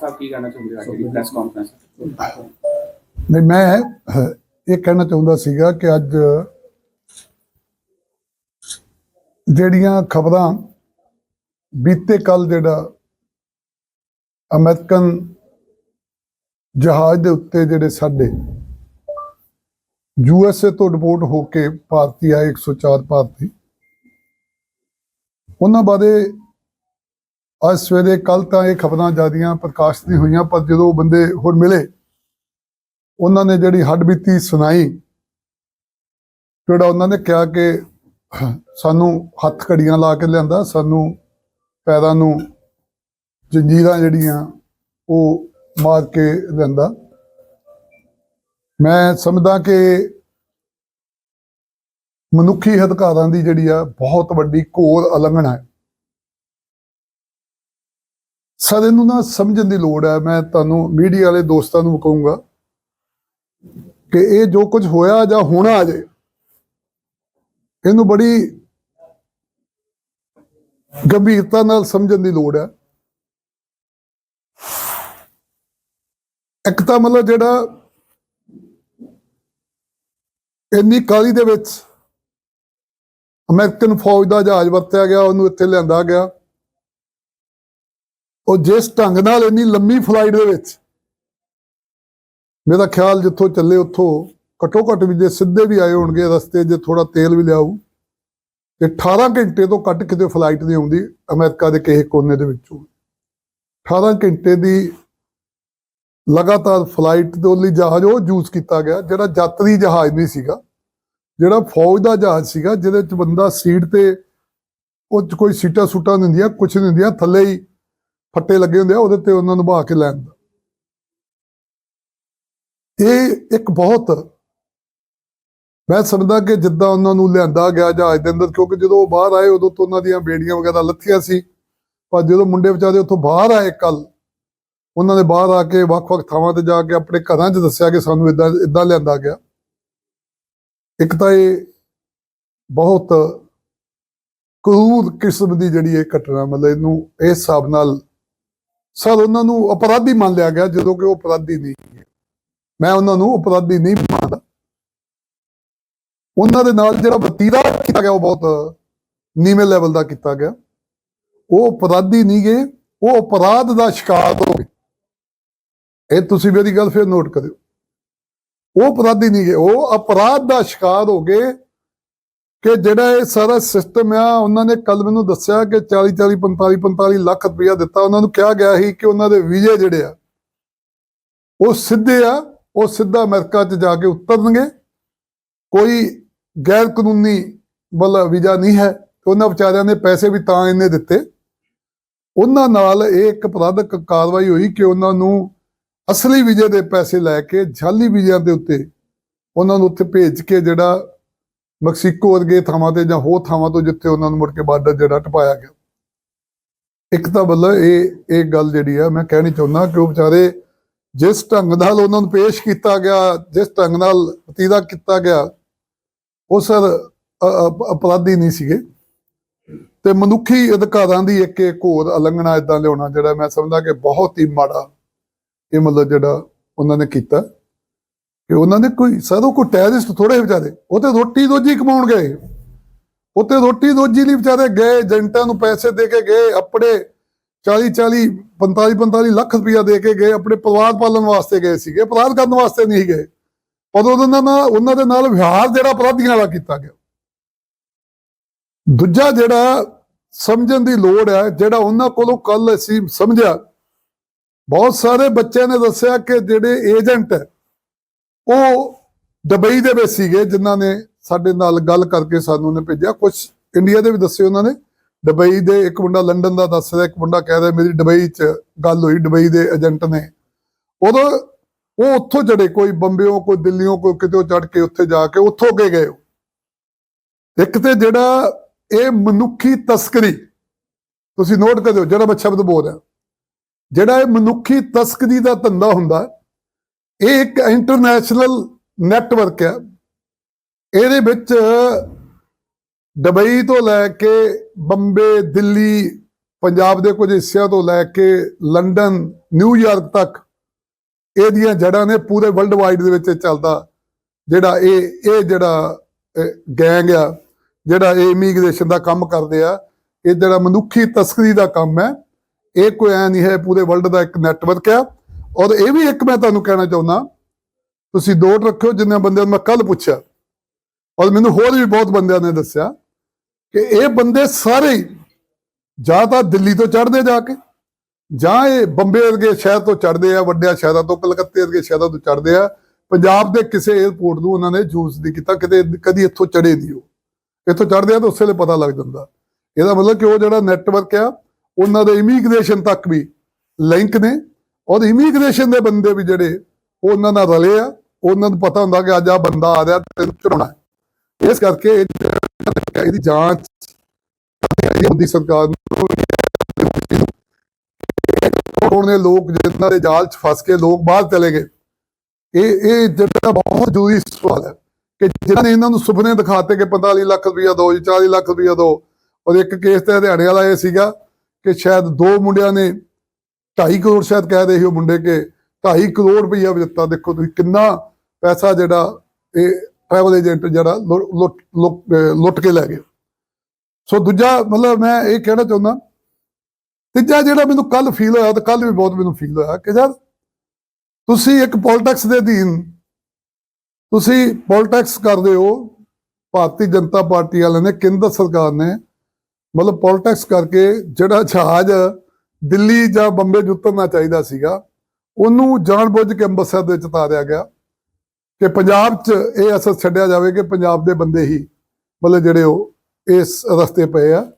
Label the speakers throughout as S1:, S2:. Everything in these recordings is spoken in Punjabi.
S1: ਸਾਹਿਬ ਕੀ ਕਹਿਣਾ ਚਾਹੁੰਦੇ ਹੋ ਅੱਜ ਦੀ ਪ੍ਰੈਸ ਕਾਨਫਰੰਸ
S2: ਨਹੀਂ, ਮੈਂ ਇਹ ਕਹਿਣਾ ਚਾਹੁੰਦਾ ਸੀਗਾ ਕਿ ਅੱਜ ਜਿਹੜੀਆਂ ਖਬਰਾਂ ਬੀਤੇ ਕੱਲ ਜਿਹੜਾ ਅਮਰੀਕਨ ਜਹਾਜ਼ ਦੇ ਉੱਤੇ ਜਿਹੜੇ ਸਾਡੇ ਯੂਐਸਏ ਤੋਂ ਰਿਪੋਰਟ ਹੋ ਕੇ ਭਾਰਤੀ ਆਏ 104 ਭਾਰਤੀ, ਉਹਨਾਂ ਬਾਰੇ ਅੱਜ ਸਵੇਰੇ ਕੱਲ ਤਾਂ ਇਹ ਖਬਰਾਂ ਜਿਆਦੀਆਂ ਪ੍ਰਕਾਸ਼ਿਤ ਨਹੀਂ ਹੋਈਆਂ, ਪਰ ਜਦੋਂ ਬੰਦੇ ਹੁਣ ਮਿਲੇ, ਉਹਨਾਂ ਨੇ ਜਿਹੜੀ ਹੱਡਬੀਤੀ ਸੁਣਾਈ, ਜਿਹੜਾ ਉਹਨਾਂ ਨੇ ਕਿਹਾ ਕਿ ਸਾਨੂੰ ਹੱਥ ਘੜੀਆਂ ਲਾ ਕੇ ਲਿਆਂਦਾ, ਸਾਨੂੰ ਪੈਰਾਂ ਨੂੰ ਜੰਜੀਰਾਂ ਜਿਹੜੀਆਂ, ਉਹ ਮਾਰ ਕੇ ਲਿਆਂਦਾ। ਮੈਂ ਸਮਝਦਾ ਕਿ ਮਨੁੱਖੀ ਅਧਿਕਾਰਾਂ ਦੀ ਜਿਹੜੀ ਆ, ਬਹੁਤ ਵੱਡੀ ਘੋਰ ਉਲੰਘਣਾ ਹੈ। ਸਰ, ਇਹਨੂੰ ਨਾ ਸਮਝਣ ਦੀ ਲੋੜ ਹੈ। ਮੈਂ ਤੁਹਾਨੂੰ ਮੀਡੀਆ ਵਾਲੇ ਦੋਸਤਾਂ ਨੂੰ ਕਹੂੰਗਾ ਕਿ ਇਹ ਜੋ ਕੁਝ ਹੋਇਆ ਜਾਂ ਹੋਣਾ ਅਜੇ, ਇਹਨੂੰ ਬੜੀ ਗੰਭੀਰਤਾ ਨਾਲ ਸਮਝਣ ਦੀ ਲੋੜ ਹੈ। ਇੱਕ ਤਾਂ ਮਤਲਬ ਜਿਹੜਾ ਇੰਨੀ ਕਾਲੀ ਦੇ ਵਿੱਚ ਅਮਰੀਕਨ ਫੌਜ ਦਾ ਜਹਾਜ਼ ਵਰਤਿਆ ਗਿਆ, ਉਹਨੂੰ ਇੱਥੇ ਲਿਆਂਦਾ ਗਿਆ। ਉਹ ਜਿਸ ਢੰਗ ਨਾਲ ਇੰਨੀ ਲੰਮੀ ਫਲਾਈਟ ਦੇ ਵਿੱਚ ਮੇਰਾ ਖਿਆਲ ਜਿੱਥੋਂ ਚੱਲੇ ਉੱਥੋਂ ਘੱਟੋ ਘੱਟ ਵੀ ਜੇ ਸਿੱਧੇ ਵੀ ਆਏ ਹੋਣਗੇ ਰਸਤੇ, ਜੇ ਥੋੜਾ ਤੇਲ ਵੀ ਲਿਆਊ ਤੇ 18 ਘੰਟੇ ਤੋਂ ਘੱਟ ਕਿਤੇ ਫਲਾਈਟ ਨਹੀਂ ਆਉਂਦੀ ਅਮਰੀਕਾ ਦੇ ਕਿਸੇ ਕੋਨੇ ਦੇ ਵਿੱਚੋਂ। 18 ਘੰਟੇ ਦੀ ਲਗਾਤਾਰ ਫਲਾਈਟ ਦੇ ਲਈ ਜਹਾਜ਼, ਉਹ ਯੂਜ਼ ਕੀਤਾ ਗਿਆ, ਜਿਹੜਾ ਯਾਤਰੀ ਜਹਾਜ਼ ਨਹੀਂ ਸੀਗਾ, ਜਿਹੜਾ ਫੌਜ ਦਾ ਜਹਾਜ਼ ਸੀਗਾ, ਜਿਹਦੇ 'ਚ ਬੰਦਾ ਸੀਟ ਤੇ, ਉਹ 'ਚ ਕੋਈ ਸੀਟਾਂ ਸੂਟਾਂ ਨਹੀਂ ਹੁੰਦੀਆਂ ਕੁਝ ਨਹੀਂ ਹੁੰਦੀਆਂ, ਥੱਲੇ ਹੀ ਫੱਟੇ ਲੱਗੇ ਹੁੰਦੇ ਆ, ਉਹਦੇ ਤੇ ਉਹਨਾਂ ਨੂੰ ਬਹਾ ਕੇ ਲੈਣ ਦਾ ਇਹ ਇੱਕ ਬਹੁਤ ਮੈਂ ਸਮਝਦਾ ਕਿ ਜਿੱਦਾਂ ਉਹਨਾਂ ਨੂੰ ਲਿਆਂਦਾ ਗਿਆ ਜਹਾਜ਼ ਦੇ ਅੰਦਰ, ਕਿਉਂਕਿ ਜਦੋਂ ਉਹ ਬਾਹਰ ਆਏ, ਉਦੋਂ ਤੋਂ ਉਹਨਾਂ ਦੀਆਂ ਬੇੜੀਆਂ ਵਗੈਰਾ ਲੱਥੀਆਂ ਸੀ। ਪਰ ਜਦੋਂ ਮੁੰਡੇ ਵਿਚਾਰੇ ਉੱਥੋਂ ਬਾਹਰ ਆਏ ਕੱਲ ਉਹਨਾਂ ਨੇ ਬਾਹਰ ਆ ਕੇ ਵੱਖ-ਵੱਖ ਥਾਵਾਂ ਤੇ ਜਾ ਕੇ ਆਪਣੇ ਘਰਾਂ 'ਚ ਦੱਸਿਆ ਕਿ ਸਾਨੂੰ ਇਦਾਂ ਇਦਾਂ ਲਿਆਂਦਾ ਗਿਆ। ਇੱਕ ਤਾਂ ਇਹ ਬਹੁਤ ਕਰੂਰ ਕਿਸਮ ਦੀ ਜਿਹੜੀ ਇਹ ਘਟਨਾ, ਮਤਲਬ ਇਹਨੂੰ, ਇਸ ਹਿਸਾਬ ਨਾਲ ਸਰ, ਉਹਨਾਂ ਨੂੰ ਅਪਰਾਧੀ ਮੰਨ ਲਿਆ ਗਿਆ ਜਦੋਂ ਕਿ ਉਹ ਅਪਰਾਧੀ ਨਹੀਂ ਮੈਂ ਉਹਨਾਂ ਨੂੰ ਅਪਰਾਧੀ ਨਹੀਂ ਮੰਨਦਾ। ਉਹਨਾਂ ਦੇ ਨਾਲ ਜਿਹੜਾ ਵਤੀਰਾ ਕੀਤਾ ਗਿਆ, ਉਹ ਬਹੁਤ ਨੀਵੇਂ ਲੈਵਲ ਦਾ ਕੀਤਾ ਗਿਆ। ਉਹ ਅਪਰਾਧੀ ਨਹੀਂ ਗਏ, ਉਹ ਅਪਰਾਧ ਦਾ ਸ਼ਿਕਾਰ ਹੋ ਗਏ। ਇਹ ਤੁਸੀਂ ਮੇਰੀ ਗੱਲ ਫਿਰ ਨੋਟ ਕਰਿਓ। ਉਹ ਅਪਰਾਧੀ ਨਹੀਂ ਗਏ, ਉਹ ਅਪਰਾਧ ਦਾ ਸ਼ਿਕਾਰ ਹੋ ਗਏ। ਕਿ ਜਿਹੜਾ ਇਹ ਸਾਰਾ ਸਿਸਟਮ ਆ, ਉਹਨਾਂ ਨੇ ਕੱਲ ਮੈਨੂੰ ਦੱਸਿਆ ਕਿ 40 40 45 45 ਲੱਖ ਰੁਪਇਆ ਦਿੱਤਾ। ਉਹਨਾਂ ਨੂੰ ਕਿਹਾ ਗਿਆ ਸੀ ਕਿ ਉਹਨਾਂ ਦੇ ਵੀਜ਼ੇ ਜਿਹੜੇ ਆ, ਉਹ ਸਿੱਧੇ ਆ, ਉਹ ਸਿੱਧਾ ਅਮਰੀਕਾ 'ਚ ਜਾ ਕੇ ਉਤਰਨਗੇ। ਕੋਈ ਗੈਰ ਕਾਨੂੰਨੀ ਮਤਲਬ ਵੀਜ਼ਾ ਨਹੀਂ ਹੈ। ਉਹਨਾਂ ਵਿਚਾਰਿਆਂ ਨੇ ਪੈਸੇ ਵੀ ਤਾਂ ਇੰਨੇ ਦਿੱਤੇ। ਉਹਨਾਂ ਨਾਲ ਇਹ ਇੱਕ ਅਪਰਾਧਕ ਕਾਰਵਾਈ ਹੋਈ ਕਿ ਉਹਨਾਂ ਨੂੰ ਅਸਲੀ ਵੀਜ਼ੇ ਦੇ ਪੈਸੇ ਲੈ ਕੇ ਜਾਲੀ ਵੀਜ਼ਿਆਂ ਦੇ ਉੱਤੇ ਉਹਨਾਂ ਨੂੰ ਉੱਥੇ ਭੇਜ ਕੇ ਜਿਹੜਾ ਮੈਕਸੀਕੋ ਵਰਗੇ ਥਾਵਾਂ ਤੇ ਜਾਂ ਹੋਰ ਥਾਵਾਂ ਤੋਂ ਜਿੱਥੇ ਉਹਨਾਂ ਨੂੰ ਮੁੜ ਕੇ ਬਾਰਡਰ ਜਿਹੜਾ ਟਪਾਇਆ ਗਿਆ। ਇੱਕ ਤਾਂ ਮਤਲਬ ਇਹ ਇਹ ਗੱਲ ਜਿਹੜੀ ਆ, ਮੈਂ ਕਹਿਣੀ ਚਾਹੁੰਦਾ ਕਿ ਉਹ ਵਿਚਾਰੇ ਜਿਸ ਢੰਗ ਨਾਲ ਉਹਨਾਂ ਨੂੰ ਪੇਸ਼ ਕੀਤਾ ਗਿਆ, ਜਿਸ ਢੰਗ ਨਾਲ ਵਤੀਰਾ ਕੀਤਾ ਗਿਆ, ਉਹ ਸਰ ਅਪਰਾਧੀ ਨਹੀਂ ਸੀਗੇ। ਤੇ ਮਨੁੱਖੀ ਅਧਿਕਾਰਾਂ ਦੀ ਇੱਕ ਇੱਕ ਹੋਰ ਉਲੰਘਣਾ ਇਦਾਂ ਲਿਆਉਣਾ ਜਿਹੜਾ ਮੈਂ ਸਮਝਦਾ ਕਿ ਬਹੁਤ ਹੀ ਮਾੜਾ ਇਹ ਮਤਲਬ ਜਿਹੜਾ ਉਹਨਾਂ ਨੇ ਕੀਤਾ। ਕਿ ਉਹਨਾਂ ਨੇ ਕੋਈ ਸਾਧੂ ਕੋਈ ਟੈਰਿਸਟ ਥੋੜੇ ਵਿਚਾਰੇ, ਉਹ ਤੇ ਰੋਟੀ ਰੋਜੀ ਕਮਾਉਣ ਗਏ। ਉਹ ਤੇ ਰੋਟੀ ਰੋਜੀ ਲਈ ਵਿਚਾਰੇ ਗਏ, ਏਜੰਟਾਂ ਨੂੰ ਪੈਸੇ ਦੇ ਕੇ ਗਏ, ਆਪਣੇ 40 40 45 45 ਲੱਖ ਰੁਪਇਆ ਦੇ ਕੇ ਗਏ, ਆਪਣੇ ਪਰਿਵਾਰ ਪਾਲਣ ਵਾਸਤੇ ਗਏ ਸੀਗੇ, ਅਪਰਾਧ ਕਰਨ ਵਾਸਤੇ ਨਹੀਂ ਗਏ। ਪਰ ਉਹਨਾਂ ਨਾਲ ਉਹਨਾਂ ਦੇ ਨਾਲ ਵਿਹਾਰ ਜਿਹੜਾ ਅਪਰਾਧੀਆਂ ਵਾਲਾ ਕੀਤਾ ਗਿਆ। ਦੂਜਾ ਜਿਹੜਾ ਸਮਝਣ ਦੀ ਲੋੜ ਹੈ, ਜਿਹੜਾ ਉਹਨਾਂ ਕੋਲੋਂ ਕੱਲ ਅਸੀਂ ਸਮਝਿਆ, ਬਹੁਤ ਸਾਰੇ ਬੱਚਿਆਂ ਨੇ ਦੱਸਿਆ ਕਿ ਜਿਹੜੇ ਏਜੰਟ ਹੈ ਉਹ ਦੁਬਈ ਦੇ ਵਿੱਚ ਸੀਗੇ ਜਿਨ੍ਹਾਂ ਨੇ ਸਾਡੇ ਨਾਲ ਗੱਲ ਕਰਕੇ ਸਾਨੂੰ ਨੇ ਭੇਜਿਆ। ਕੁਝ ਇੰਡੀਆ ਦੇ ਵੀ ਦੱਸੇ ਉਹਨਾਂ ਨੇ। ਦੁਬਈ ਦੇ ਇੱਕ ਮੁੰਡਾ ਲੰਡਨ ਦਾ ਦੱਸ ਰਿਹਾ, ਇੱਕ ਮੁੰਡਾ ਕਹਿ ਰਿਹਾ, ਮੇਰੀ ਦੁਬਈ 'ਚ ਗੱਲ ਹੋਈ, ਦੁਬਈ ਦੇ ਏਜੰਟ ਨੇ। ਉਦੋਂ ਉਹ ਉੱਥੋਂ ਚੜੇ ਕੋਈ ਬੰਬਿਓਂ, ਕੋਈ ਦਿੱਲੀੋਂ ਕੋਈ ਕਿਤੇ ਚੜ ਕੇ ਉੱਥੇ ਜਾ ਕੇ ਉੱਥੋਂ ਕੇ ਗਏ। ਉਹ। ਇੱਕ ਤੇ ਜਿਹੜਾ ਇਹ ਮਨੁੱਖੀ ਤਸਕਰੀ, ਤੁਸੀਂ ਨੋਟ ਕਰਿਓ, ਜਿਹੜਾ ਮੈਂ ਸ਼ਬਦ ਬੋਲ ਰਿਹਾ। ਜਿਹੜਾ ਇਹ ਮਨੁੱਖੀ ਤਸਕਰੀ ਦਾ ਧੰਦਾ ਹੁੰਦਾ ਇਹ ਇੱਕ ਇੰਟਰਨੈਸ਼ਨਲ ਨੈਟਵਰਕ ਹੈ। ਇਹਦੇ ਵਿੱਚ ਦੁਬਈ ਤੋਂ ਲੈ ਕੇ ਬੰਬੇ, ਦਿੱਲੀ, ਪੰਜਾਬ ਦੇ ਕੁਝ ਹਿੱਸਿਆਂ ਤੋਂ ਲੈ ਕੇ ਲੰਡਨ ਨਿਊਯਾਰਕ ਤੱਕ ਇਹਦੀਆਂ ਜੜ੍ਹਾਂ ਨੇ ਪੂਰੇ ਵਰਲਡ ਵਾਈਡ ਦੇ ਵਿੱਚ ਚੱਲਦਾ। ਜਿਹੜਾ ਇਹ ਇਹ ਜਿਹੜਾ ਗੈਂਗ ਆ, ਜਿਹੜਾ ਇਹ ਇਮੀਗ੍ਰੇਸ਼ਨ ਦਾ ਕੰਮ ਕਰਦੇ ਆ, ਇਹ ਜਿਹੜਾ ਮਨੁੱਖੀ ਤਸਕਰੀ ਦਾ ਕੰਮ ਹੈ, ਇਹ ਕੋਈ ਐ ਨਹੀਂ ਹੈ, ਪੂਰੇ ਵਰਲਡ ਦਾ ਇੱਕ ਨੈਟਵਰਕ ਆ। ਔਰ ਇਹ ਵੀ ਇੱਕ ਮੈਂ ਤੁਹਾਨੂੰ ਕਹਿਣਾ ਚਾਹੁੰਦਾ, ਤੁਸੀਂ ਦੌੜ ਰੱਖਿਓ ਜਿੰਨੇ ਬੰਦਿਆਂ ਨੂੰ ਮੈਂ ਕੱਲ ਪੁੱਛਿਆ। ਔਰ ਮੈਨੂੰ ਹੋਰ ਵੀ ਬਹੁਤ ਬੰਦਿਆਂ ਨੇ ਦੱਸਿਆ ਕਿ ਇਹ ਬੰਦੇ ਸਾਰੇ ਜਾਂ ਤਾਂ ਦਿੱਲੀ ਤੋਂ ਚੜ੍ਹਦੇ ਜਾ ਕੇ, ਜਾਂ ਇਹ ਬੰਬੇ ਵਰਗੇ ਸ਼ਹਿਰ ਤੋਂ ਚੜ੍ਹਦੇ ਆ, ਵੱਡਿਆਂ ਸ਼ਹਿਰਾਂ ਤੋਂ, ਕਲਕੱਤੇ ਵਰਗੇ ਸ਼ਹਿਰਾਂ ਤੋਂ ਚੜ੍ਹਦੇ ਆ। ਪੰਜਾਬ ਦੇ ਕਿਸੇ 에ਅਰਪੋਰਟ ਨੂੰ ਉਹਨਾਂ ਨੇ ਯੂਜ਼ ਨਹੀਂ ਕੀਤਾ, ਕਿਤੇ ਕਦੀ ਇੱਥੋਂ ਚੜੇ ਨਹੀਂ ਉਹ। ਇੱਥੋਂ ਚੜ੍ਹਦੇ ਆ ਤਾਂ ਉਸੇ ਲਈ ਪਤਾ ਲੱਗ ਜਾਂਦਾ। ਇਹਦਾ ਮਤਲਬ ਕਿ ਉਹ ਜਿਹੜਾ ਨੈਟਵਰਕ ਆ, ਉਹਨਾਂ ਦੇ ਇਮੀਗ੍ਰੇਸ਼ਨ ਤੱਕ ਵੀ ਲਿੰਕ ਨੇ। ਔਰ ਇਮੀਗ੍ਰੇਸ਼ਨ ਦੇ ਬੰਦੇ ਵੀ ਜਿਹੜੇ, ਉਹ ਉਹਨਾਂ ਨਾਲ ਰਲੇ ਆ, ਉਹਨਾਂ ਨੂੰ ਪਤਾ ਹੁੰਦਾ ਕਿ ਅੱਜ ਆ ਬੰਦਾ ਆ ਰਿਹਾ, ਤੈਨੂੰ ਚੜਾਉਣਾ ਇਸ ਕਰਕੇ ਇਹਦੀ ਜਾਂਚ ਮੋਦੀ ਸਰਕਾਰ ਨੂੰ ਉਹਨੇ ਲੋਕ ਜਿਨ੍ਹਾਂ ਦੇ ਜਾਲ 'ਚ ਫਸ ਕੇ ਲੋਕ ਬਾਹਰ ਚਲੇ ਗਏ, ਇਹ ਇਹ ਜਿਹੜਾ ਬਹੁਤ ਜ਼ਰੂਰੀ ਸਵਾਲ ਹੈ ਕਿ ਜਿਨ੍ਹਾਂ ਨੇ ਇਹਨਾਂ ਨੂੰ ਸੁਪਨੇ ਦਿਖਾਤੇ ਕਿ 45 ਲੱਖ ਰੁਪਇਆ ਦੋ ਜੀ 40 ਲੱਖ ਰੁਪਇਆ ਦੋ, ਔਰ ਇੱਕ ਕੇਸ ਤੇ ਹਰਿਆਣੇ ਵਾਲਾ ਇਹ ਸੀਗਾ ਕਿ ਸ਼ਾਇਦ ਦੋ ਮੁੰਡਿਆਂ ਨੇ 2.5 ਕਰੋੜ ਸ਼ਾਇਦ ਕਹਿ ਰਹੇ ਹੋ ਮੁੰਡੇ ਕਿ 2.5 ਕਰੋੜ ਰੁਪਈਆ ਵੀ ਦਿੱਤਾ। ਦੇਖੋ ਤੁਸੀਂ ਕਿੰਨਾ ਪੈਸਾ ਜਿਹੜਾ ਇਹ ਟਰੈਵਲ ਏਜੰਟ ਜਿਹੜਾ ਲੁੱਟ- ਕੇ ਲੈ ਗਏ ਸੋ ਦੂਜਾ ਮਤਲਬ ਮੈਂ ਇਹ ਕਹਿਣਾ ਚਾਹੁੰਦਾ, ਤੀਜਾ ਜਿਹੜਾ ਮੈਨੂੰ ਕੱਲ ਫੀਲ ਹੋਇਆ ਤੇ ਕੱਲ ਵੀ ਬਹੁਤ ਮੈਨੂੰ ਫੀਲ ਹੋਇਆ ਕਿ ਯਾਰ ਤੁਸੀਂ ਇੱਕ ਪੋਲਿਟਿਕਸ ਦੇ ਅਧੀਨ ਤੁਸੀਂ ਪੋਲਿਟਿਕਸ ਕਰਦੇ ਹੋ, ਭਾਰਤੀ ਜਨਤਾ ਪਾਰਟੀ ਵਾਲਿਆਂ ਨੇ, ਕੇਂਦਰ ਸਰਕਾਰ ਨੇ ਮਤਲਬ ਪੋਲਿਟਿਕਸ ਕਰਕੇ ਜਿਹੜਾ ਜਹਾਜ਼ ਦਿੱਲੀ ਜਾਂ ਬੰਬੇ 'ਚ ਉਤਰਨਾ ਚਾਹੀਦਾ ਸੀਗਾ। ਉਹਨੂੰ ਜਾਣਬੁੱਝ ਕੇ ਅੰਮ੍ਰਿਤਸਰ ਦੇ ਵਿੱਚ ਉਤਾਰਿਆ ਗਿਆ ਕਿ ਪੰਜਾਬ 'ਚ ਇਹ ਅਸਰ ਛੱਡਿਆ ਜਾਵੇ ਕਿ ਪੰਜਾਬ ਦੇ ਬੰਦੇ ਹੀ ਮਤਲਬ ਜਿਹੜੇ ਉਹ ਇਸ ਰਸਤੇ ਪਏ ਆ।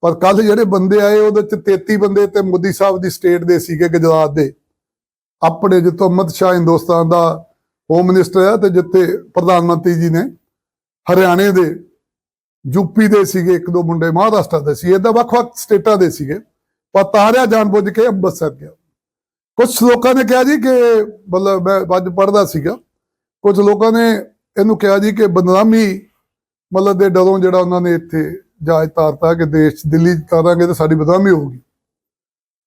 S2: ਪਰ ਕੱਲ ਜਿਹੜੇ ਬੰਦੇ ਆਏ, ਉਹਦੇ ਚ 33 ਬੰਦੇ ਤੇ ਮੋਦੀ ਸਾਹਿਬ ਦੀ ਸਟੇਟ ਦੇ ਸੀਗੇ ਗੁਜਰਾਤ ਦੇ। ਆਪਣੇ ਜਿੱਥੋਂ ਅਮਿਤ ਸ਼ਾਹ ਹਿੰਦੁਸਤਾਨ ਦਾ ਹੋਮ ਮਿਨਿਸਟਰ ਹੈ ਤੇ ਜਿੱਥੇ ਪ੍ਰਧਾਨ ਮੰਤਰੀ ਜੀ ਨੇ ਹਰਿਆਣੇ ਦੇ ਯੂਪੀ ਦੇ ਸੀਗੇ, ਇੱਕ ਦੋ ਮੁੰਡੇ ਮਹਾਰਾਸ਼ਟਰ ਦੇ ਸੀ। ਇਹਦਾ ਵੱਖ-ਵੱਖ ਸਟੇਟਾਂ ਦੇ ਸੀਗੇ। ਪਰ ਤਾਰਿਆ ਜਾਣਬੁੱਝ ਕੇ ਅੰਮ੍ਰਿਤਸਰ ਗਿਆ। ਕੁਝ ਲੋਕਾਂ ਨੇ ਕਿਹਾ ਜੀ ਕਿ ਮਤਲਬ ਮੈਂ ਅੱਜ ਪੜ੍ਹਦਾ ਸੀਗਾ। ਕੁਝ ਲੋਕਾਂ ਨੇ ਇਹਨੂੰ ਕਿਹਾ ਜੀ ਕਿ ਬਦਨਾਮੀ ਮਤਲਬ ਦੇ ਡਰੋਂ ਜਿਹੜਾ ਉਹਨਾਂ ਨੇ ਇੱਥੇ ਜਹਾਜ਼ ਤਾਰਤਾ ਕਿ ਦੇਸ਼ ਦਿੱਲੀ ਤਾਰਾਂਗੇ ਤਾਂ ਸਾਡੀ ਬਦਨਾਮੀ ਹੋਊਗੀ।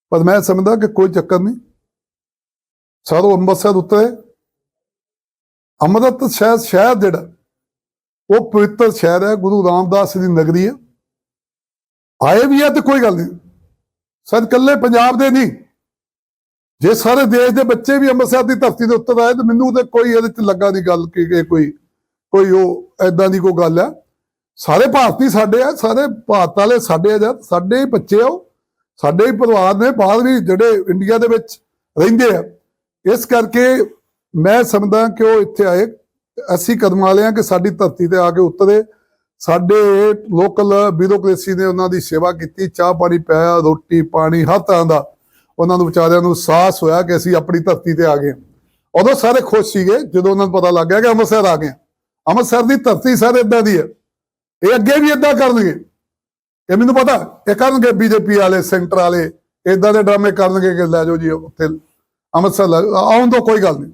S2: ਪਰ ਮੈਂ ਸਮਝਦਾ ਕਿ ਕੋਈ ਚੱਕਰ ਨਹੀਂ। ਸਾਰੋ ਅੰਮ੍ਰਿਤਸਰ ਉਤਰੇ। ਅੰਮ੍ਰਿਤ ਸ਼ਹਿਰ ਸ਼ਹਿਰ ਜਿਹੜਾ, ਉਹ ਪਵਿੱਤਰ ਸ਼ਹਿਰ ਹੈ, ਗੁਰੂ ਰਾਮਦਾਸ ਦੀ ਨਗਰੀ ਹੈ। ਆਏ ਵੀ ਹੈ ਤੇ ਕੋਈ ਗੱਲ ਨਹੀਂ। ਸਦ ਕੱਲੇ ਪੰਜਾਬ ਦੇ ਨਹੀਂ। ਜੇ ਸਾਰੇ ਦੇਸ਼ ਦੇ ਬੱਚੇ ਵੀ ਅੰਮ੍ਰਿਤਸਰ ਦੀ ਧਰਤੀ ਦੇ ਉੱਤੇ ਆਏ, ਤਾਂ ਮੈਨੂੰ ਤੇ ਕੋਈ ਇਹਦੇ 'ਚ ਲੱਗਾ ਨਹੀਂ ਗੱਲ ਕਿ ਇਹ ਕੋਈ ਕੋਈ ਉਹ ਐਦਾਂ ਦੀ ਕੋਈ ਗੱਲ ਹੈ। ਸਾਰੇ ਭਾਰਤੀ ਸਾਡੇ ਆ, ਸਾਰੇ ਭਾਰਤ ਵਾਲੇ ਸਾਡੇ ਆ ਜਦ ਸਾਡੇ ਹੀ ਬੱਚੇ ਆ ਉਹ, ਸਾਡੇ ਹੀ ਪਰਿਵਾਰ ਨੇ ਬਾਹਰ ਵੀ ਜਿਹੜੇ ਇੰਡੀਆ ਦੇ ਵਿੱਚ ਰਹਿੰਦੇ ਆ। ਇਸ ਕਰਕੇ ਮੈਂ ਸਮਝਦਾ ਕਿ ਉਹ ਇੱਥੇ ਆਏ, ਅਸੀਂ ਕਦਮ ਵਾਲੇ ਆ ਕਿ ਸਾਡੀ ਧਰਤੀ ਤੇ ਆ ਕੇ ਉਤਰੇ। ਸਾਡੇ ਲੋਕਲ ਬਿਊਰੋਕ੍ਰੇਸੀ ਨੇ ਉਹਨਾਂ ਦੀ ਸੇਵਾ ਕੀਤੀ, ਚਾਹ ਪਾਣੀ ਪਿਆਇਆ ਰੋਟੀ ਪਾਣੀ, ਹਰ ਤਰ੍ਹਾਂ ਦਾ। ਉਹਨਾਂ ਨੂੰ ਵਿਚਾਰਿਆਂ ਨੂੰ ਸਾਹਸ ਹੋਇਆ ਕਿ ਅਸੀਂ ਆਪਣੀ ਧਰਤੀ ਤੇ ਆ ਗਏ ਉਦੋਂ ਸਾਰੇ ਖੁਸ਼ ਸੀਗੇ, ਜਦੋਂ ਉਹਨਾਂ ਨੂੰ ਪਤਾ ਲੱਗ ਗਿਆ ਕਿ ਅੰਮ੍ਰਿਤਸਰ ਆ ਗਏ ਅੰਮ੍ਰਿਤਸਰ ਦੀ ਧਰਤੀ ਸਾਰੇ ਇਦਾਂ ਦੀ ਹੈ। ਇਹ ਅੱਗੇ ਵੀ ਇਦਾਂ ਕਰਨਗੇ। ਇਹ ਮੈਨੂੰ ਪਤਾ, ਇਹ ਕਰਨਗੇ ਬੀਜੇਪੀ ਵਾਲੇ, ਸੈਂਟਰ ਵਾਲੇ ਇਦਾਂ ਦੇ ਡਰਾਮੇ ਕਰਨਗੇ ਕਿ ਲੈ ਜਾਓ ਜੀ, ਉੱਥੇ ਅੰਮ੍ਰਿਤਸਰ ਲੈ ਆਉਣ ਤੋਂ ਕੋਈ ਗੱਲ ਨਹੀਂ।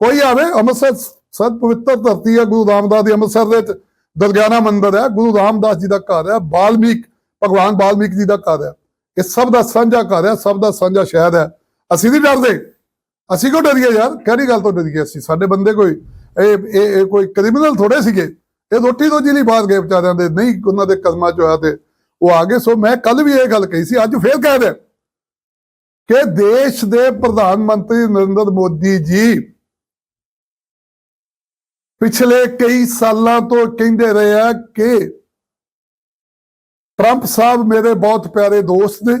S2: ਕੋਈ ਆਵੇ, ਅੰਮ੍ਰਿਤਸਰ ਸਤ ਪਵਿੱਤਰ ਧਰਤੀ ਹੈ, ਗੁਰੂ ਰਾਮਦਾਸ ਦੀ ਅੰਮ੍ਰਿਤਸਰ ਦੇ ਵਿੱਚ ਮੰਦਿਰ ਹੈ, ਗੁਰੂ ਰਾਮਦਾਸ ਜੀ ਦਾ ਘਰ ਹੈ, ਬਾਲਮੀਕ, ਭਗਵਾਨ ਬਾਲਮੀਕ ਜੀ ਦਾ ਘਰ ਹੈ। ਇਹ ਸਭ ਦਾ ਸਾਂਝਾ ਘਰ ਹੈ, ਸਭ ਦਾ ਸਾਂਝਾ ਸ਼ਹਿਰ ਹੈ। ਅਸੀਂ ਨਹੀਂ ਡਰਦੇ। ਅਸੀਂ ਕਿਉਂ ਡਰੀਏ ਯਾਰ? ਕਿਹੜੀ ਗੱਲ ਤੋਂ ਡਰੀਏ ਅਸੀਂ? ਸਾਡੇ ਬੰਦੇ ਕੋਈ, ਇਹ ਇਹ ਕੋਈ ਕ੍ਰਿਮੀਨਲ ਥੋੜੇ ਸੀਗੇ। ਇਹ ਰੋਟੀ ਤੋਂ ਲਈ ਬਾਹਰ ਗਏ ਵਿਚਾਰਿਆਂ ਦੇ, ਨਹੀਂ ਉਹਨਾਂ ਦੇ ਕਦਮਾਂ ਚ ਹੋਇਆ ਤੇ ਉਹ ਆ ਗਏ। ਸੋ ਮੈਂ ਕੱਲ ਵੀ ਇਹ ਗੱਲ ਕਹੀ ਸੀ, ਅੱਜ ਫੇਰ ਕਹਿ ਰਿਹਾ ਕਿ ਦੇਸ਼ ਦੇ ਪ੍ਰਧਾਨ ਮੰਤਰੀ ਨਰਿੰਦਰ ਮੋਦੀ ਜੀ ਪਿਛਲੇ ਕਈ ਸਾਲਾਂ ਤੋਂ ਕਹਿੰਦੇ ਰਹੇ ਆ ਕਿ ਟਰੰਪ ਸਾਹਿਬ ਮੇਰੇ ਬਹੁਤ ਪਿਆਰੇ ਦੋਸਤ ਨੇ।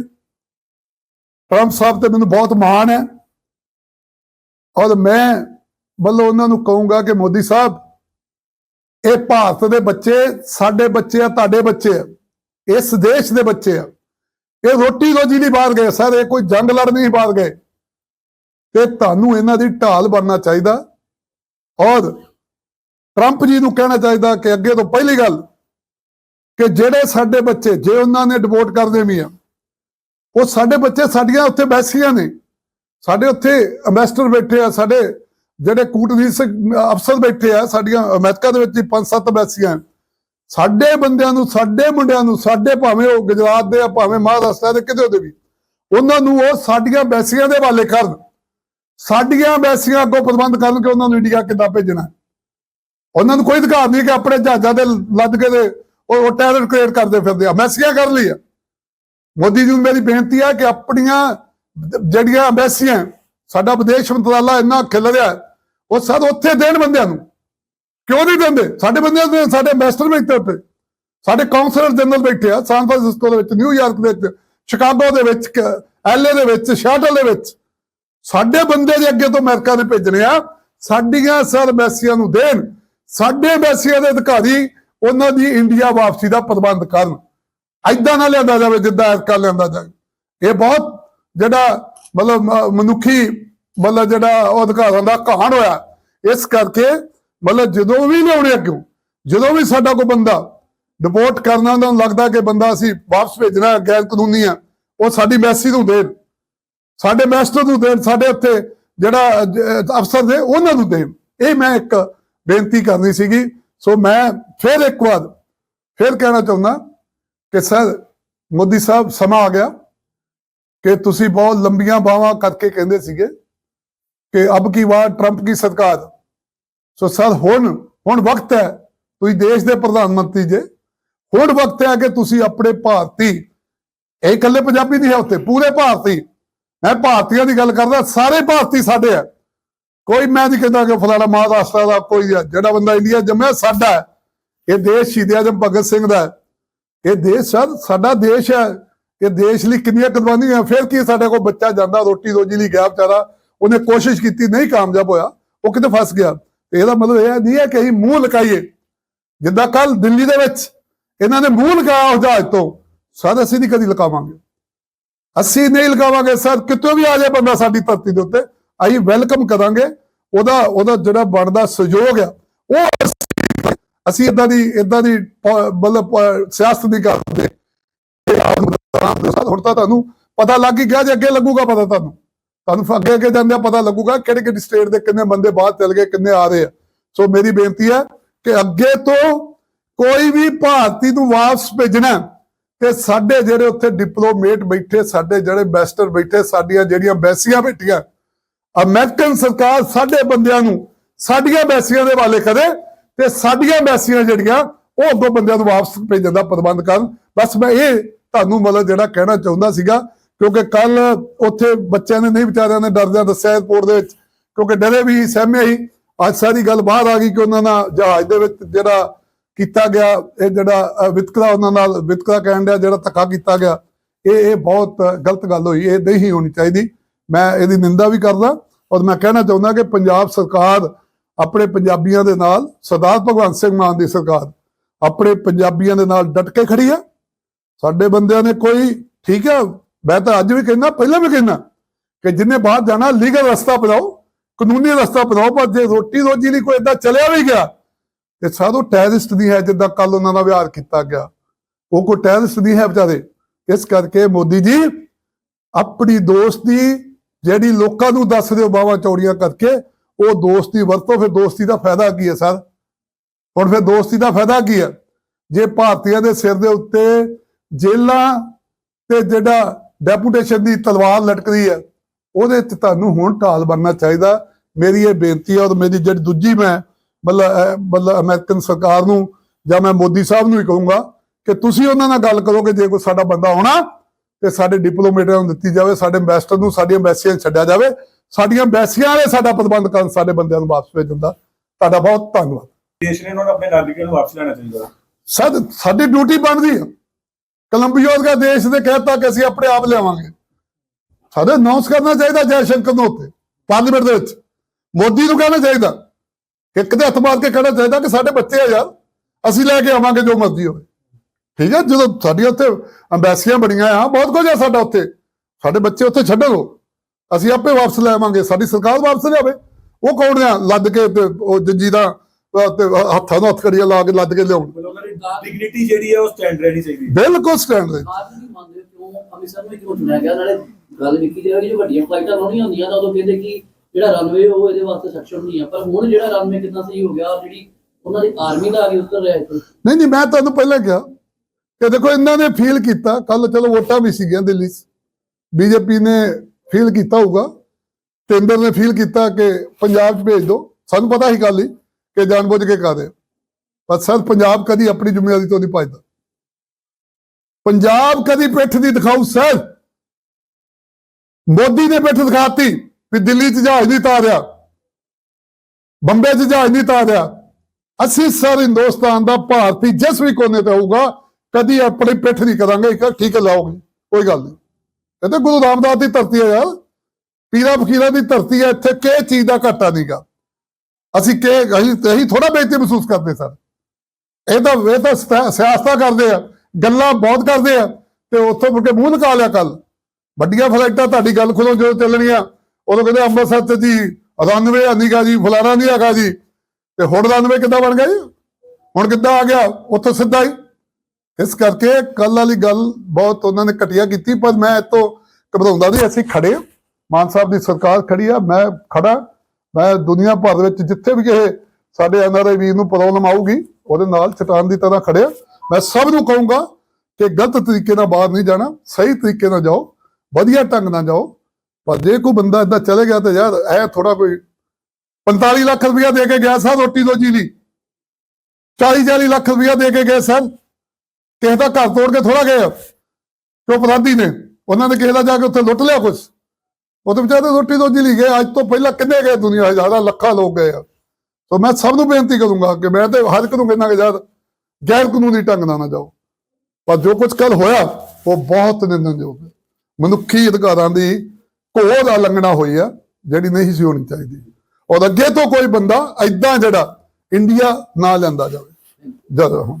S2: ਟਰੰਪ ਸਾਹਿਬ ਤੇ ਮੈਨੂੰ ਬਹੁਤ ਮਾਣ ਹੈ। ਔਰ ਮੈਂ ਵੱਲੋਂ ਉਹਨਾਂ ਨੂੰ ਕਹੂੰਗਾ ਕਿ ਮੋਦੀ ਸਾਹਿਬ, ਇਹ ਭਾਰਤ ਦੇ ਬੱਚੇ ਸਾਡੇ ਬੱਚੇ ਆ, ਤੁਹਾਡੇ ਬੱਚੇ ਆ, ਇਸ ਦੇਸ਼ ਦੇ ਬੱਚੇ ਆ। ਇਹ ਰੋਟੀ ਰੋਜੀ ਨਹੀਂ ਬਾਹਰ ਗਏ ਸਰ, ਇਹ ਕੋਈ ਜੰਗ ਲੜ ਨਹੀਂ ਬਾਹਰ ਗਏ। ਤੇ ਤੁਹਾਨੂੰ ਇਹਨਾਂ ਦੀ ਢਾਲ ਬਣਨਾ ਚਾਹੀਦਾ। ਔਰ ਟਰੰਪ ਜੀ ਨੂੰ ਕਹਿਣਾ ਚਾਹੀਦਾ ਕਿ ਅੱਗੇ ਤੋਂ ਪਹਿਲੀ ਗੱਲ ਕਿ ਜਿਹੜੇ ਸਾਡੇ ਬੱਚੇ, ਜੇ ਉਹਨਾਂ ਨੇ ਡਿਵੋਟ ਕਰਦੇ ਵੀ ਆ, ਉਹ ਸਾਡੇ ਬੱਚੇ ਸਾਡੀਆਂ ਉੱਥੇ ਬੈਸੀਆਂ ਨੇ। ਸਾਡੇ ਉੱਥੇ ਐਮਬੈਸਡਰ ਬੈਠੇ ਆ, ਸਾਡੇ ਜਿਹੜੇ ਕੂਟਨੀਤਿਕ ਅਫਸਰ ਬੈਠੇ ਆ, ਸਾਡੀਆਂ ਅਮਰੀਕਾ ਦੇ ਵਿੱਚ ਹੀ ਪੰਜ ਸੱਤ ਬੈਸੀਆਂ ਸਾਡੇ ਬੰਦਿਆਂ ਨੂੰ, ਸਾਡੇ ਮੁੰਡਿਆਂ ਨੂੰ, ਸਾਡੇ ਭਾਵੇਂ ਉਹ ਗੁਜਰਾਤ ਦੇ ਆ, ਭਾਵੇਂ ਮਹਾਰਾਸ਼ਟਰ ਦੇ ਕਿਤੇ ਉਹਦੇ ਵੀ, ਉਹਨਾਂ ਨੂੰ ਉਹ ਸਾਡੀਆਂ ਬੈਸੀਆਂ ਦੇ ਹਵਾਲੇ ਕਰਨ। ਸਾਡੀਆਂ ਬੈਸੀਆਂ ਅੱਗੋਂ ਪ੍ਰਬੰਧ ਕਰਨ ਕਿ ਉਹਨਾਂ ਨੂੰ ਇੰਡੀਆ ਕਿੱਦਾਂ ਭੇਜਣਾ। ਉਹਨਾਂ ਨੂੰ ਕੋਈ ਅਧਿਕਾਰ ਨਹੀਂ ਕਿ ਆਪਣੇ ਜਹਾਜ਼ਾਂ ਦੇ ਲੱਦ ਕੇ ਦੇ ਉਹ ਉਹ ਟੈਰਰ ਕ੍ਰੀਏਟ ਕਰਦੇ ਫਿਰਦੇ ਆ। ਮੈਸੀਆਂ ਕਰ ਲਈ ਆ। ਮੋਦੀ ਜੀ ਨੂੰ ਮੇਰੀ ਬੇਨਤੀ ਹੈ ਕਿ ਆਪਣੀਆਂ ਜਿਹੜੀਆਂ ਐਮਬੈਸੀਆਂ ਸਾਡਾ ਵਿਦੇਸ਼ ਮੰਤਰਾਲਾ ਇੰਨਾ ਖਿਲ ਰਿਹਾ ਉਹ ਸਦ ਉੱਥੇ ਦੇਣ ਬੰਦਿਆਂ ਨੂੰ। ਕਿਉਂ ਨਹੀਂ ਦਿੰਦੇ? ਸਾਡੇ ਬੰਦਿਆਂ ਦੇ, ਸਾਡੇ ਐਮਬੈਸਡਰ ਬੈਠੇ ਉੱਤੇ ਸਾਡੇ ਕਾਉਂਸਲਰ ਜਨਰਲ ਬੈਠੇ ਆ, ਸਾਨ ਫਰਾਂਸਿਸਕੋ ਦੇ ਵਿੱਚ ਨਿਊਯਾਰਕ ਦੇ ਵਿੱਚ, ਸ਼ਿਕਾਗੋ ਦੇ ਵਿੱਚ ਐਲਏ ਦੇ ਵਿੱਚ ਸ਼ਾਟਲ ਦੇ ਵਿੱਚ। ਸਾਡੇ ਬੰਦੇ ਦੇ ਅੱਗੇ ਤੋਂ ਅਮਰੀਕਾ ਨੇ ਭੇਜਣੇ ਆ, ਸਾਡੀਆਂ ਸਰ ਐਮਬੈਸੀਆਂ ਨੂੰ ਦੇਣ। ਸਾਡੇ ਐਮਬੈਸੀਆਂ ਦੇ ਅਧਿਕਾਰੀ ਉਹਨਾਂ ਦੀ ਇੰਡੀਆ ਵਾਪਸੀ ਦਾ ਪ੍ਰਬੰਧ ਕਰਨ। ਐਦਾਂ ਨਾ ਲਿਆਂਦਾ ਜਾਵੇ, ਜਿੱਦਾਂ ਐਰਕਾ ਲਿਆਂਦਾ ਜਾਵੇ। ਇਹ ਬਹੁਤ ਜਿਹੜਾ ਮਤਲਬ ਮਨੁੱਖੀ ਮਤਲਬ ਜਿਹੜਾ ਉਹ ਅਧਿਕਾਰਾਂ ਦਾ ਕਹਾਣ ਹੋਇਆ। ਇਸ ਕਰਕੇ ਮਤਲਬ ਜਦੋਂ ਵੀ ਲਿਆਉਣੇ ਅੱਗੇ ਜਦੋਂ ਵੀ ਸਾਡਾ ਕੋਈ ਬੰਦਾ ਡਿਪੋਰਟ ਕਰਨਾ ਉਹਨਾਂ ਨੂੰ ਲੱਗਦਾ ਕਿ ਬੰਦਾ ਅਸੀਂ ਵਾਪਸ ਭੇਜਣਾ, ਗੈਰ ਕਾਨੂੰਨੀ ਆ, ਉਹ ਸਾਡੀ ਮੈਸੀ ਨੂੰ ਦੇਣ। ਸਾਡੇ ਮਾਸਟਰ ਨੂੰ ਦੇਣ, ਸਾਡੇ ਉੱਤੇ ਜਿਹੜਾ ਅਫਸਰ ਨੇ, ਉਹਨਾਂ ਨੂੰ ਦੇਣ। ਇਹ ਮੈਂ ਇੱਕ ਬੇਨਤੀ ਕਰਨੀ ਸੀਗੀ। ਸੋ ਮੈਂ ਫਿਰ ਇੱਕ ਵਾਰ ਫਿਰ ਕਹਿਣਾ ਚਾਹੁੰਦਾ ਕਿ ਸਰ, ਮੋਦੀ ਸਾਹਿਬ ਸਮਾਂ ਆ ਗਿਆ ਕਿ ਤੁਸੀਂ ਬਹੁਤ ਲੰਬੀਆਂ ਬਾਹਾਂ ਕਰਕੇ ਕਹਿੰਦੇ ਸੀਗੇ ਕਿ ਅਬ ਕੀ ਵਾਰ ਟਰੰਪ ਕੀ ਸਰਕਾਰ। ਸੋ ਸਰ, ਹੁਣ ਹੁਣ ਵਕਤ ਹੈ। ਤੁਸੀਂ ਦੇਸ਼ ਦੇ ਪ੍ਰਧਾਨ ਮੰਤਰੀ ਜੇ, ਹੁਣ ਵਕਤ ਹੈ ਕਿ ਤੁਸੀਂ ਆਪਣੇ ਭਾਰਤੀ, ਇਹ ਇਕੱਲੇ ਪੰਜਾਬੀ ਨਹੀਂ ਹੈ ਉੱਤੇ ਪੂਰੇ ਭਾਰਤੀ। ਮੈਂ ਭਾਰਤੀਆਂ ਦੀ ਗੱਲ ਕਰਦਾ, ਸਾਰੇ ਭਾਰਤੀ ਸਾਡੇ ਆ ਕੋਈ ਮੈਂ ਨਹੀਂ ਕਹਿੰਦਾ ਕਿ ਫਲਾਣਾ ਮਹਾਰਾਸ਼ਟਰ ਦਾ ਕੋਈ ਆ। ਜਿਹੜਾ ਬੰਦਾ ਇੰਡੀਆ ਜੰਮਿਆ ਸਾਡਾ ਹੈ, ਇਹ ਦੇਸ਼ ਸ਼ਹੀਦ ਆਜਮ ਭਗਤ ਸਿੰਘ ਦਾ ਇਹ ਦੇਸ਼ ਸਰ, ਸਾਡਾ ਦੇਸ਼ ਹੈ। ਇਹ ਦੇਸ਼ ਲਈ ਕਿੰਨੀਆਂ ਕੁਰਬਾਨੀਆਂ ਫਿਰ ਕੀ ਸਾਡੇ ਕੋਲ ਬੱਚਾ ਜਾਂਦਾ, ਰੋਟੀ ਰੋਜੀ ਲਈ ਗਿਆ ਵਿਚਾਰਾ, ਉਹਨੇ ਕੋਸ਼ਿਸ਼ ਕੀਤੀ, ਨਹੀਂ ਕਾਮਯਾਬ ਹੋਇਆ, ਉਹ ਕਿਤੇ ਫਸ ਗਿਆ। ਇਹਦਾ ਮਤਲਬ ਇਹ ਨਹੀਂ ਹੈ ਕਿ ਅਸੀਂ ਮੂੰਹ ਲਕਾਈਏ। ਜਿੱਦਾਂ ਕੱਲ ਦਿੱਲੀ ਦੇ ਵਿੱਚ ਇਹਨਾਂ ਨੇ ਮੂੰਹ ਲਗਾਇਆ ਉਹ ਜਹਾਜ਼ ਤੋਂ, ਸਰ, ਅਸੀਂ ਨਹੀਂ ਕਦੀ ਲਗਾਵਾਂਗੇ ਅਸੀਂ ਨਹੀਂ ਲਗਾਵਾਂਗੇ ਸਰ, ਕਿਤੋਂ ਵੀ ਆ ਜਾਏ ਬੰਦਾ ਸਾਡੀ ਧਰਤੀ ਦੇ ਉੱਤੇ ਆਈ ਵੈਲਕਮ ਕਰਾਂਗੇ। ਉਹਦਾ ਉਹਦਾ ਜਿਹੜਾ ਬਣਦਾ ਸਹਿਯੋਗ ਆ, ਉਹ ਅਸੀਂ- ਅਸੀਂ ਇਦਾਂ ਦੀ ਇਦਾਂ ਦੀ ਮਤਲਬ ਸਿਆਸਤ ਨਹੀਂ ਕਰਦੇ। ਹੁਣ ਤਾਂ ਤੁਹਾਨੂੰ ਪਤਾ ਲੱਗ ਹੀ ਗਿਆ ਜੇ ਅੱਗੇ ਲੱਗੂਗਾ ਪਤਾ ਤੁਹਾਨੂੰ। ਤੁਹਾਨੂੰ ਅੱਗੇ ਅੱਗੇ ਜਾਂਦਿਆਂ ਪਤਾ ਲੱਗੂਗਾ ਕਿਹੜੇ, ਕਿਹੜੀ ਸਟੇਟ ਦੇ ਕਿੰਨੇ ਬੰਦੇ ਬਾਹਰ ਚਲ ਗਏ, ਕਿੰਨੇ ਆ ਰਹੇ ਆ। ਸੋ ਮੇਰੀ ਬੇਨਤੀ ਹੈ ਕਿ ਅੱਗੇ ਤੋਂ ਕੋਈ ਵੀ ਭਾਰਤੀ ਨੂੰ ਵਾਪਸ ਭੇਜਣਾ ਤੇ ਸਾਡੇ ਜਿਹੜੇ ਉੱਥੇ ਡਿਪਲੋਮੇਟ ਬੈਠੇ, ਸਾਡੇ ਜਿਹੜੇ ਬੈਸਟਰ ਬੈਠੇ, ਸਾਡੀਆਂ ਜਿਹੜੀਆਂ ਬੈਸੀਆਂ ਬੈਠੀਆਂ ਅਮਰੀਕਨ ਸਰਕਾਰ ਸਾਡੇ ਬੰਦਿਆਂ ਨੂੰ, ਸਾਡੀਆਂ ਬੈਸੀਆਂ ਦੇ ਵਾਲੇ ਕਰੇ ਤੇ ਸਾਡੀਆਂ ਬੈਸੀਆਂ ਜਿਹੜੀਆਂ, ਉਹ ਅੱਗੋਂ ਬੰਦਿਆਂ ਨੂੰ ਵਾਪਸ ਭੇਜਣ ਦਾ ਪ੍ਰਬੰਧ ਕਰਨ। ਬਸ ਮੈਂ ਇਹ ਤੁਹਾਨੂੰ ਮਤਲਬ ਜਿਹੜਾ ਕਹਿਣਾ ਚਾਹੁੰਦਾ ਸੀਗਾ, ਕਿਉਂਕਿ ਕੱਲ ਉੱਥੇ ਬੱਚਿਆਂ ਨੇ ਨਹੀਂ, ਵਿਚਾਰਿਆਂ ਨੇ ਡਰਦਿਆਂ ਦੱਸਿਆ 에어ਪੋਰਟ ਦੇ ਵਿੱਚ, ਕਿਉਂਕਿ ਡਰੇ ਵੀ ਸਹਿਮੇ ਹੀ। ਅੱਜ ਸਾਰੀ ਗੱਲ ਬਾਹਰ ਆ ਗਈ ਕਿ ਉਹਨਾਂ ਨਾਲ ਜਹਾਜ਼ ਦੇ ਵਿੱਚ ਜਿਹੜਾ ਕੀਤਾ ਗਿਆ, ਇਹ ਜਿਹੜਾ ਵਿਤਕਰਾ ਉਹਨਾਂ ਨਾਲ, ਵਿਤਕਰਾ ਕਹਿਣ ਦਾ ਜਿਹੜਾ ਧੱਕਾ ਕੀਤਾ ਗਿਆ, ਇਹ ਇਹ ਬਹੁਤ ਗਲਤ ਗੱਲ ਹੋਈ, ਇਹ ਨਹੀਂ ਹੋਣੀ ਚਾਹੀਦੀ। ਮੈਂ ਇਹਦੀ ਨਿੰਦਾ ਵੀ ਕਰਦਾ। ਔਰ ਮੈਂ ਕਹਿਣਾ ਚਾਹੁੰਦਾ ਕਿ ਪੰਜਾਬ ਸਰਕਾਰ ਆਪਣੇ ਪੰਜਾਬੀਆਂ ਦੇ ਨਾਲ, ਸਰਦਾਰ ਭਗਵੰਤ ਸਿੰਘ ਮਾਨ ਦੀ ਸਰਕਾਰ ਆਪਣੇ ਪੰਜਾਬੀਆਂ ਦੇ ਨਾਲ ਡਟ ਕੇ ਖੜੀ ਆ ਸਾਡੇ ਬੰਦਿਆਂ ਨੇ ਕੋਈ, ਠੀਕ ਹੈ, ਮੈਂ ਤਾਂ ਅੱਜ ਵੀ ਕਹਿੰਦਾ, ਪਹਿਲਾਂ ਵੀ ਕਹਿੰਦਾ ਕਿ ਜਿੰਨੇ ਬਾਹਰ ਜਾਣਾ ਲੀਗਲ ਰਸਤਾ ਅਪਣਾਓ ਕਾਨੂੰਨੀ ਰਸਤਾ ਅਪਣਾਓ ਪਰ ਜੇ ਰੋਟੀ ਰੋਜੀ ਲਈ ਕੋਈ ਏਦਾਂ ਚਲਿਆ ਵੀ ਗਿਆ, ਤੇ ਸਾਧੂ ਟੈਰਿਸਟ ਨਹੀਂ ਹੈ, ਜਿੱਦਾਂ ਕੱਲ ਉਹਨਾਂ ਦਾ ਵਿਹਾਰ ਕੀਤਾ ਗਿਆ। ਉਹ ਕੋਈ ਟੈਰਿਸਟ ਨਹੀਂ ਹੈ ਵਿਚਾਰੇ। ਇਸ ਕਰਕੇ ਮੋਦੀ ਜੀ, ਆਪਣੀ ਦੋਸਤੀ ਜਿਹੜੀ ਲੋਕਾਂ ਨੂੰ ਦੱਸ ਦਿਓ ਬਾਵਾ ਚੌੜੀਆਂ ਕਰਕੇ, ਉਹ ਦੋਸਤੀ ਵਰਤੋ, ਫਿਰ ਦੋਸਤੀ ਦਾ ਫਾਇਦਾ ਕੀ ਹੈ ਸਰ? ਹੁਣ ਫਿਰ ਦੋਸਤੀ ਦਾ ਫਾਇਦਾ ਕੀ ਹੈ? ਜੇ ਭਾਰਤੀਆਂ ਦੇ ਸਿਰ ਦੇ ਉੱਤੇ ਜੇਲਾਂ ਤੇ ਜਿਹੜਾ ਡੈਪੂਟੇਸ਼ਨ ਦੀ ਤਲਵਾਰ ਲਟਕਦੀ ਹੈ, ਉਹਦੇ ਤੇ ਤੁਹਾਨੂੰ ਹੁਣ ਢਾਲ ਬਣਨਾ ਚਾਹੀਦਾ। ਮੇਰੀ ਇਹ ਬੇਨਤੀ ਹੈ ਔਰ ਮੇਰੀ ਜਿਹੜੀ ਦੂਜੀ ਮੈਂ, ਮਤਲਬ ਮਤਲਬ ਅਮਰੀਕਨ ਸਰਕਾਰ ਨੂੰ ਜਾਂ ਮੈਂ ਮੋਦੀ ਸਾਹਿਬ ਨੂੰ ਹੀ ਕਹੂੰਗਾ ਕਿ ਤੁਸੀਂ ਉਹਨਾਂ ਨਾਲ ਗੱਲ ਕਰੋ ਕਿ ਜੇ ਕੋਈ ਸਾਡਾ ਬੰਦਾ ਆਉਣਾ। ਤੇ ਸਾਡੇ ਡਿਪਲੋਮੇਟਾਂ ਨੂੰ ਦਿੱਤੀ ਜਾਵੇ ਸਾਡੇ ਐਮਬੈਸਡਰ ਨੂੰ ਸਾਡੀਆਂ ਐਮਬੈਸੀਆਂ ਛੱਡਿਆ ਜਾਵੇ। ਸਾਡੀਆਂ ਐਮਬੈਸੀਆਂ ਨੇ ਸਾਡਾ ਪ੍ਰਬੰਧ ਕਰਨ ਸਾਡੇ ਬੰਦਿਆਂ ਨੂੰ ਵਾਪਸ ਭੇਜਣ ਦਾ। ਤੁਹਾਡਾ ਬਹੁਤ ਧੰਨਵਾਦ।
S1: ਦੇਸ਼ ਨੇ ਉਹਨਾਂ ਨੂੰ ਆਪਣੇ ਨਾਗਰਿਕਾਂ ਨੂੰ ਵਾਪਸ ਲੈਣਾ ਚਾਹੀਦਾ।
S2: ਸਦ ਸਾਡੀ ਡਿਊਟੀ ਬਣਦੀ ਹੈ ਕੋਲੰਬੀਆ ਦਾ ਦੇਸ਼ ਨੇ ਕਹਿਤਾ ਕਿ ਅਸੀਂ ਆਪਣੇ ਆਪ ਲਿਆਵਾਂਗੇ। ਸਾਡੇ ਅਨਾਉਂਸ ਕਰਨਾ ਚਾਹੀਦਾ ਜੈ ਸ਼ੰਕਰ ਨੂੰ ਉੱਤੇ ਪਾਰਲੀਮੈਂਟ ਦੇ ਵਿੱਚ। ਮੋਦੀ ਨੂੰ ਕਹਿਣਾ ਚਾਹੀਦਾ। ਕਿ ਕਿਤੇ ਹੱਥ ਮਾਰ ਕੇ ਕਹਿਣਾ ਚਾਹੀਦਾ ਕਿ ਸਾਡੇ ਬੱਚੇ ਆ ਯਾਰ ਅਸੀਂ ਲੈ ਕੇ ਆਵਾਂਗੇ ਜੋ ਮਰਜ਼ੀ ਹੋਵੇ। ਠੀਕ ਹੈ ਜਦੋਂ ਸਾਡੀਆਂ ਉੱਥੇ ਅੰਬੈਸੀਆਂ ਬਣੀਆਂ ਆ ਬਹੁਤ ਕੁਝ ਆ ਸਾਡਾ ਉੱਥੇ। ਸਾਡੇ ਬੱਚੇ ਉੱਥੇ ਛੱਡੋ। ਅਸੀਂ ਆਪੇ ਵਾਪਸ ਲੈ ਆਵਾਂਗੇ। ਸਾਡੀ ਸਰਕਾਰ ਵਾਪਸ ਲਿਆਵੇ। ਉਹ ਕੌਣ ਆ? ਲੱਦ ਕੇ ਉਹ ਜੱਜੀ ਦਾ ਹੱਥਾਂ ਨੂੰ ਹੱਥ ਕੜੀਆਂ ਲਾ ਕੇ ਲੱਦ ਕੇ ਲਿਆਉਣ।
S1: ਡਿਗਨਿਟੀ ਜਿਹੜੀ ਹੈ ਉਹ ਸਟੈਂਡ ਰਹਿਣੀ ਚਾਹੀਦੀ
S2: ਬਿਲਕੁਲ ਸਟੈਂਡ ਦੇ
S3: ਆਪ ਨਹੀਂ ਮੰਨਦੇ ਕਿਉਂ? ਅੰਮ੍ਰਿਤਸਰ ਨੂੰ ਕਿਉਂ ਚੁਣਿਆ ਗਿਆ ਨਾਲੇ ਗੱਲ ਵਿਕੀ ਦੇ ਕਿ ਜੋ ਵੱਡੀਆਂ ਫਲਾਈਟਾਂ ਲਾਉਣੀਆਂ ਹੁੰਦੀਆਂ ਤਾਂ ਉਦੋਂ ਕਹਿੰਦੇ ਕਿ ਜਿਹੜਾ ਰਨਵੇ ਉਹ ਇਹਦੇ ਵਾਸਤੇ ਸક્ષਮ ਨਹੀਂ ਆ। ਪਰ ਹੁਣ ਜਿਹੜਾ ਰਨਵੇ ਕਿੰਨਾ ਸਹੀ ਹੋ ਗਿਆ ਜਿਹੜੀ ਉਹਨਾਂ ਦੀ ਆਰਮੀ ਦਾ ਆ ਕੇ ਉੱਤਰ ਰਿਹਾ
S2: ਨਹੀਂ ਨਹੀਂ ਮੈਂ ਤੁਹਾਨੂੰ ਪਹਿਲਾਂ ਕਿਹਾ ਕਿ ਦੇਖੋ ਇਹਨਾਂ ਨੇ ਫੀਲ ਕੀਤਾ ਕੱਲ ਚਲੋ ਵੋਟਾਂ ਵੀ ਸੀਗੀਆਂ ਦਿੱਲੀ 'ਚ। ਬੀਜੇਪੀ ਨੇ ਫੀਲ ਕੀਤਾ ਹੋਊਗਾ। ਕੇਂਦਰ ਨੇ ਫੀਲ ਕੀਤਾ ਕਿ ਪੰਜਾਬ 'ਚ ਭੇਜ ਦਿਓ ਸਾਨੂੰ ਪਤਾ ਹੀ ਗੱਲ ਹੀ ਕਿ ਜਾਣਬੁੱਝ ਕੇ ਕਾਦੇ ਪਰ ਸਰ, ਪੰਜਾਬ ਕਦੀ ਆਪਣੀ ਜ਼ਿੰਮੇਵਾਰੀ ਤੋਂ ਨਹੀਂ ਭੱਜਦਾ। ਪੰਜਾਬ ਕਦੀ ਪਿੱਠ ਦੀ ਦਿਖਾਊ, ਸਰ। ਮੋਦੀ ਨੇ ਪਿੱਠ ਦਿਖਾਤੀ ਵੀ ਦਿੱਲੀ 'ਚ ਜਹਾਜ਼ ਨਹੀਂ ਤਾਰਿਆ। ਬੰਬੇ 'ਚ ਜਹਾਜ਼ ਨਹੀਂ ਤਾਰਿਆ। ਅਸੀਂ ਸਰ ਹਿੰਦੁਸਤਾਨ ਦਾ ਭਾਰਤੀ ਜਿਸ ਵੀ ਕੋਨੇ ਤੇ ਹੋਊਗਾ ਕਦੀ ਆਪਣੀ ਪਿੱਠ ਨਹੀਂ ਕਰਾਂਗੇ, ਇੱਕ ਠੀਕ ਹੈ ਲਾਓਗੇ ਕੋਈ ਗੱਲ ਨਹੀਂ। ਇਹ ਤਾਂ ਗੁਰੂ ਰਾਮਦਾਸ ਦੀ ਧਰਤੀ ਹੈ ਯਾਰ, ਪੀਰਾਂ ਫਕੀਰਾਂ ਦੀ ਧਰਤੀ ਹੈ, ਇੱਥੇ ਕਿਹ ਚੀਜ਼ ਦਾ ਘਾਟਾ ਨਹੀਂਗਾ ਅਸੀਂ ਕਿ, ਅਸੀਂ ਅਸੀਂ ਥੋੜਾ ਬੇਇੱਜ਼ਤੀ ਮਹਿਸੂਸ ਕਰਦੇ ਸਰ। ਇਹ ਤਾਂ ਇਹ ਤਾਂ ਸਿਆ- ਸਿਆਸਤਾਂ ਕਰਦੇ ਆ, ਗੱਲਾਂ ਬਹੁਤ ਕਰਦੇ ਆ, ਤੇ ਉੱਥੋਂ ਮੁੜ ਕੇ ਮੂੰਹ ਨਿਕਾਲ ਲਿਆ ਕੱਲ ਵੱਡੀਆਂ ਫਲਾਈਟਾਂ ਤੁਹਾਡੀ ਗੱਲ ਖੁਦੋਂ ਜਦੋਂ ਚੱਲਣੀਆਂ, ਉਦੋਂ ਕਹਿੰਦੇ ਅੰਮ੍ਰਿਤਸਰ ਚ ਜੀ 99 ਆਨੀਗਾ ਜੀ, ਫਲਾਣਾ ਨਹੀਂ ਹੈਗਾ ਜੀ, ਤੇ ਹੁਣ 99 ਕਿੱਦਾਂ ਬਣ ਗਿਆ ਜੀ? ਹੁਣ ਕਿੱਦਾਂ ਆ ਗਿਆ? ਉੱਥੋਂ ਸਿੱਧਾ ਹੀ। ਇਸ ਕਰਕੇ ਕੱਲ ਵਾਲੀ ਗੱਲ ਬਹੁਤ ਉਹਨਾਂ ਨੇ ਘਟੀਆ ਕੀਤੀ, ਪਰ ਮੈਂ ਇਤੋਂ ਘਬਰਾਉਂਦਾ ਨਹੀਂ, ਅਸੀਂ ਖੜੇ ਮਾਨ ਸਾਹਿਬ ਦੀ ਸਰਕਾਰ ਖੜੀ ਆ, ਮੈਂ ਖੜਾ, ਮੈਂ ਦੁਨੀਆ ਭਰ ਦੇ ਵਿੱਚ ਜਿੱਥੇ ਵੀ ਕਿਸੇ ਸਾਡੇ ਐਨਆਰਆਈ ਵੀਰ ਨੂੰ ਪ੍ਰੋਬਲਮ ਆਊਗੀ, ਉਹਦੇ ਨਾਲ ਚਟਾਨ ਦੀ ਤਰ੍ਹਾਂ ਖੜਿਆ ਮੈਂ ਸਭ ਨੂੰ ਕਹੂੰਗਾ ਕਿ ਗਲਤ ਤਰੀਕੇ ਨਾਲ ਬਾਹਰ ਨਹੀਂ ਜਾਣਾ, ਸਹੀ ਤਰੀਕੇ ਨਾਲ ਜਾਓ, ਵਧੀਆ ਢੰਗ ਨਾਲ ਜਾਓ, ਪਰ ਜੇ ਕੋਈ ਬੰਦਾ ਏਦਾਂ ਚਲੇ ਗਿਆ ਤਾਂ ਯਾਰ, ਇਹ ਥੋੜਾ ਕੋਈ 45 ਲੱਖ ਰੁਪਇਆ ਦੇ ਕੇ ਗਿਆ ਸਰ ਰੋਟੀ ਰੋਜੀ ਲਈ 40 40 ਲੱਖ ਰੁਪਇਆ ਦੇ ਕੇ ਗਏ ਸਰ। ਕਿਸੇ ਦਾ ਘਰ ਤੋੜ ਕੇ ਥੋੜਾ ਗਏ ਆ। ਤੇ ਉਹ ਅਪਰਾਧੀ ਨੇ, ਉਹਨਾਂ ਨੇ ਕਿਸੇ ਦਾ ਜਾ ਕੇ ਉੱਥੇ ਲੁੱਟ ਲਿਆ ਕੁਛ। ਉਹਦੇ ਵਿਚਾਰੇ ਰੋਟੀ ਰੋਜੀ ਲਈ ਗਏ, ਅੱਜ ਤੋਂ ਪਹਿਲਾਂ ਕਿੰਨੇ ਗਏ ਦੁਨੀਆ ਹਜ਼ਾਰਾਂ ਲੱਖਾਂ ਲੋਕ ਗਏ ਆ। ਸੋ ਮੈਂ ਸਭ ਨੂੰ ਬੇਨਤੀ ਕਰੂੰਗਾ ਕਿ ਮੈਂ ਤੇ ਹਰ ਇੱਕ ਨੂੰ ਕਹਿੰਦਾ ਕਿ ਯਾਰ ਗੈਰ ਕਾਨੂੰਨੀ ਢੰਗ ਨਾਲ ਨਾ ਜਾਓ। ਪਰ ਜੋ ਕੁਝ ਕੱਲ ਹੋਇਆ, ਉਹ ਬਹੁਤ ਨਿੰਦਣਯੋਗ ਹੈ। ਮਨੁੱਖੀ ਅਧਿਕਾਰਾਂ ਦੀ ਘੋਰ ਦਾ ਲੰਘਣਾ ਹੋਈ ਆ, ਜਿਹੜੀ ਨਹੀਂ ਸੀ ਹੋਣੀ ਚਾਹੀਦੀ। ਔਰ ਅੱਗੇ ਤੋਂ ਕੋਈ ਬੰਦਾ ਐਦਾਂ ਜਿਹੜਾ ਇੰਡੀਆ ਨਾ ਲੈਂਦਾ ਜਾਵੇ। ਜਦੋਂ ਹੁਣ